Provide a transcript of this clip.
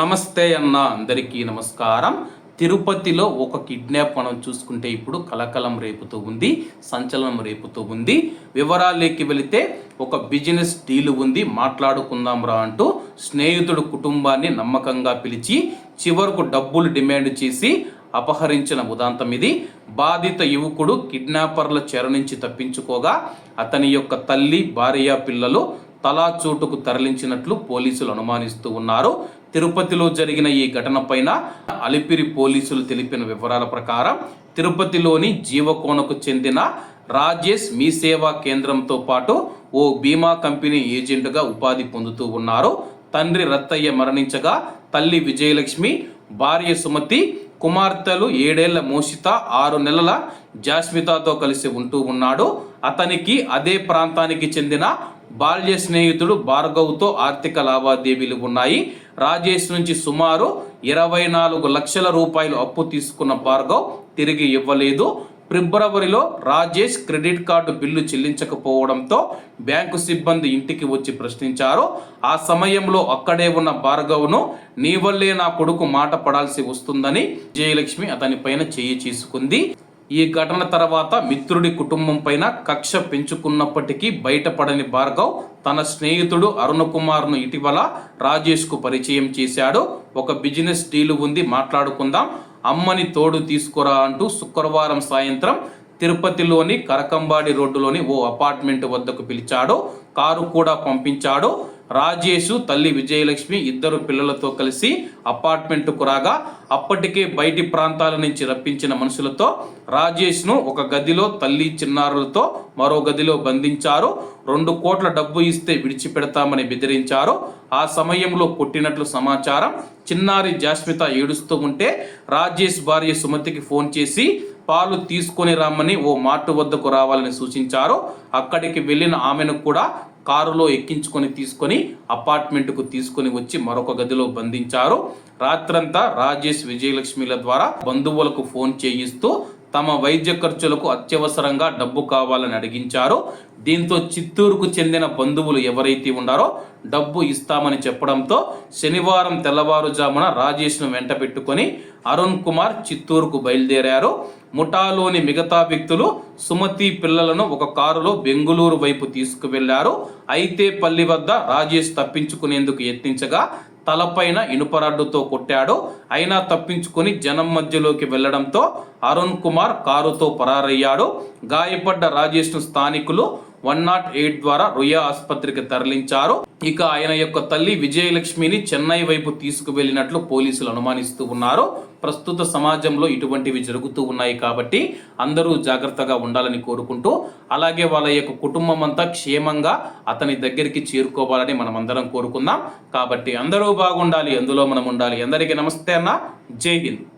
నమస్తే అన్న అందరికీ నమస్కారం. తిరుపతిలో ఒక కిడ్నాప్ మనం చూసుకుంటే ఇప్పుడు కలకలం రేపుతూ ఉంది సంచలనం రేపుతూ ఉంది. వివరాలేకి వెళితే ఒక బిజినెస్ డీల్ ఉంది మాట్లాడుకుందాం రా అంటూ స్నేహితుడు కుటుంబాన్ని నమ్మకంగా పిలిచి చివరకు డబ్బులు డిమాండ్ చేసి అపహరించిన ఉదాంతం ఇది. బాధిత యువకుడు కిడ్నాపర్ల చెర నుంచి తప్పించుకోగా అతని యొక్క తల్లి భార్య పిల్లలు తలా చోటుకు తరలించినట్లు పోలీసులు అనుమానిస్తూ ఉన్నారు. తిరుపతిలో జరిగిన ఈ ఘటనపైన అలిపిరి పోలీసులు తెలిపిన వివరాల ప్రకారం తిరుపతిలోని జీవకోణకు చెందిన రాజేష్ మీ సేవా కేంద్రంతో పాటు ఓ బీమా కంపెనీ ఏజెంట్గా ఉపాధి పొందుతూ ఉన్నారు. తండ్రి రత్తయ్య మరణించగా తల్లి విజయలక్ష్మి భార్య సుమతి కుమార్తెలు ఏడేళ్ళ మోషిత ఆరు నెలల జాస్మితాతో కలిసి ఉంటూ ఉన్నాడు. అతనికి అదే ప్రాంతానికి చెందిన బాల్య స్నేహితుడు భార్గవ్తో ఆర్థిక లావాదేవీలు ఉన్నాయి. రాజేష్ నుంచి సుమారు ఇరవై నాలుగు లక్షల రూపాయలు అప్పు తీసుకున్న భార్గవ్ తిరిగి ఇవ్వలేదు. ఫిబ్రవరిలో రాజేష్ క్రెడిట్ కార్డు బిల్లు చెల్లించకపోవడంతో బ్యాంకు సిబ్బంది ఇంటికి వచ్చి ప్రశ్నించారు. ఆ సమయంలో అక్కడే ఉన్న భార్గవ్ను నీ వల్లే నా కొడుకు మాట పడాల్సి వస్తుందని జయలక్ష్మి అతని పైన చేయి చేసుకుంది. ఈ ఘటన తర్వాత మిత్రుడి కుటుంబం పైన కక్ష పెంచుకున్నప్పటికీ బయటపడని భార్గవ్ తన స్నేహితుడు అరుణ్ కుమార్ను ఇటీవల రాజేష్కు పరిచయం చేశాడు. ఒక బిజినెస్ డీల్ ఉంది మాట్లాడుకుందాం. అమ్మని తోడు తీసుకురా అంటూ శుక్రవారం సాయంత్రం తిరుపతిలోని కరకంబాడి రోడ్డులోని ఓ అపార్ట్మెంట్ వద్దకు పిలిచాడు. కారు కూడా పంపించాడు. రాజేష్ తల్లి విజయలక్ష్మి ఇద్దరు పిల్లలతో కలిసి అపార్ట్మెంట్కు రాగా అప్పటికే బయటి ప్రాంతాల నుంచి రప్పించిన మనుషులతో రాజేష్ను ఒక గదిలో తల్లి చిన్నారులతో మరో గదిలో బంధించారు. రెండు కోట్ల డబ్బు ఇస్తే విడిచిపెడతామని బెదిరించారు. ఆ సమయంలో కొట్టినట్లు సమాచారం చిన్నారి జాస్మిత ఏడుస్తూ ఉంటే రాజేష్ భార్య సుమతికి ఫోన్ చేసి పాలు తీసుకొని రమ్మని ఓ మార్టు వద్దకు రావాలని సూచించారు. అక్కడికి వెళ్ళిన ఆమెను కూడా కారులో ఎక్కించుకొని తీసుకొని అపార్ట్మెంట్కు తీసుకొని వచ్చి మరొక గదిలో బంధించారు. రాత్రంతా రాజేష్ విజయలక్ష్మిల ద్వారా బంధువులకు ఫోన్ చేయిస్తూ తమ వైద్య ఖర్చులకు అత్యవసరంగా డబ్బు కావాలని అడిగించారు. దీంతో చిత్తూరుకు చెందిన బంధువులు ఎవరైతే ఉన్నారో డబ్బు ఇస్తామని చెప్పడంతో శనివారం తెల్లవారుజామున రాజేష్ను వెంట పెట్టుకొని అరుణ్ కుమార్ చిత్తూరుకు బయలుదేరారు. ముఠాలోని మిగతా వ్యక్తులు సుమతి పిల్లలను ఒక కారులో బెంగుళూరు వైపు తీసుకువెళ్ళారు. అయితే పల్లి వద్ద రాజేష్ తప్పించుకునేందుకు యత్నించగా తలపైన ఇనుపరాడ్డుతో కొట్టాడు అయినా తప్పించుకొని జనం మధ్యలోకి వెళ్ళడంతో అరుణ్ కుమార్ కారుతో పరారయ్యాడు. గాయపడ్డ రాజేష్ను స్థానికులు వన్ నాట్ ఎయిట్ ద్వారా రుయా ఆసుపత్రికి తరలించారు. ఇక ఆయన యొక్క తల్లి విజయలక్ష్మిని చెన్నై వైపు తీసుకువెళ్ళినట్లు పోలీసులు అనుమానిస్తూ ఉన్నారు. ప్రస్తుత సమాజంలో ఇటువంటివి జరుగుతూ ఉన్నాయి కాబట్టి అందరూ జాగ్రత్తగా ఉండాలని కోరుకుంటూ అలాగే వాళ్ళ యొక్క కుటుంబం అంతా క్షేమంగా అతని దగ్గరికి చేరుకోవాలని మనం అందరం కోరుకుందాం. కాబట్టి అందరూ బాగుండాలి అందులో మనం ఉండాలి. అందరికీ నమస్తే అన్న. జై హింద్.